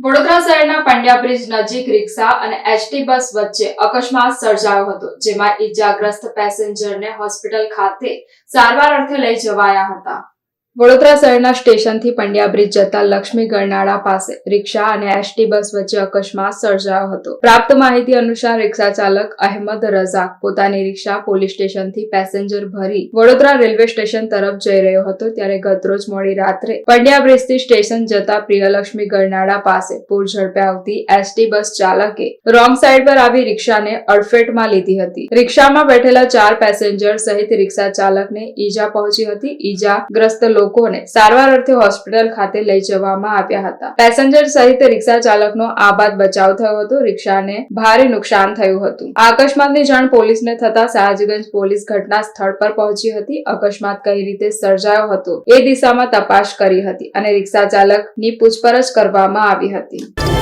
વડોદરા શહેરના પંડ્યા બ્રિજ નજીક રિક્ષા અને એસટી બસ વચ્ચે અકસ્માત સર્જાયો હતો, જેમાં ઈજાગ્રસ્ત પેસેન્જરને હોસ્પિટલ ખાતે સારવાર અર્થે લઈ જવાયા હતા. વડોદરા શહેરના સ્ટેશનથી પંડ્યા બ્રિજ જતા લક્ષ્મી ગરનાળા પાસે રિક્ષા અને એસટી બસ વચ્ચે અકસ્માત સર્જાયો હતો. પ્રાપ્ત માહિતી અનુસાર રિક્ષા ચાલક અહેમદ રઝાક પોતાની રિક્ષા પોલીસ સ્ટેશનથી પેસેન્જર ભરી વડોદરા રેલવે સ્ટેશન તરફ જઈ રહ્યો હતો ત્યારે ગતરોજ મોડી રાત્રે પંડ્યા બ્રિજથી સ્ટેશન જતા પ્રિયલક્ષ્મી ગરનાળા પાસે પૂર ઝડપે આવતી એસટી બસ ચાલકે રોંગ સાઈડ પર આવી રિક્ષાને અડફેટમાં લીધી હતી. રિક્ષામાં બેઠેલા ચાર પેસેન્જર સહિત રિક્ષા ચાલકને ઈજા પહોંચી હતી. ઈજાગ્રસ્ત લોકોને સારવાર અર્થે હોસ્પિટલ ખાતે લઈ જવામાં આવ્યા હતા. પેસેન્જર સહિત રિક્ષા ચાલકનો આબાદ બચાવ થયો હતો. રિક્ષાને ભારે નુકસાન થયું હતું. આ અકસ્માતની જાણ પોલીસને થતા સયાજગંજ પોલીસ ઘટના સ્થળ પર પહોંચી હતી. અકસ્માત કઈ રીતે સર્જાયો હતો એ દિશામાં તપાસ કરી હતી અને રિક્ષા ચાલકની પૂછપરછ કરવામાં આવી હતી.